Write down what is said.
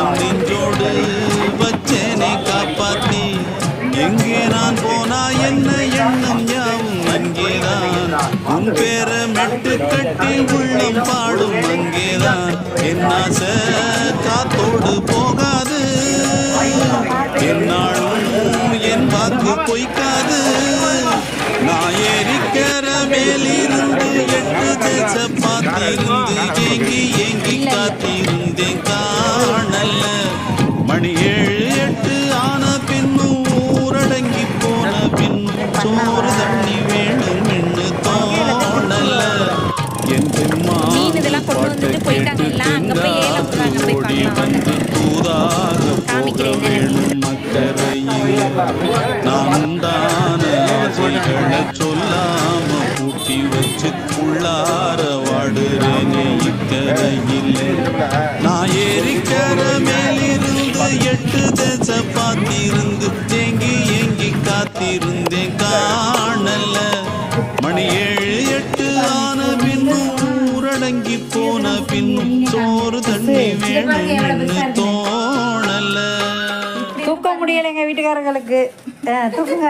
வட்டம் நின்றோடு வச்சேனை காப்பாத்தி எங்கே நான் போனா என்ன எண்ணம் யாவும் அங்கேதான் உன் பேர மெட்டு கட்டி உள்ளம் பாடும். அங்கேதான் என்னாச காத்தோடு போகாது. என்னாலும் என் வாக்கு பொய்க்காது. நான் ஏறிக்கிற மேலிருந்து எட்டு தேச பார்த்திருந்து மணி ஏழு எட்டு ஆன பின்னும் ஊரடங்கி போன பின்னும் சோறு தண்ணி வேணும் என்று தோணல. என் போய் ஏலம் விடுறாங்க, போய் ஓடி வந்து தூதாக போக. வேணும் அக்கறையில் நான் தான ஆசைகளை சொல்லாம பூட்டி வச்சு உள்ளார வாடுறேனே இக்கரையில். நான் ஏறிக்கர மேலிருந்து எட்டு தேச பார்த்திருந்து தேங்கி ஏங்கி காத்திருந்தேன் காணல மணி ஏழு எட்டு ஆன பின்னும் ஊரடங்கி போன பின்னும் சோறு தண்ணி வேணும்னு தோணல தூக்க முடியல எங்க வீட்டுக்காரங்களுக்கு தூக்குங்க.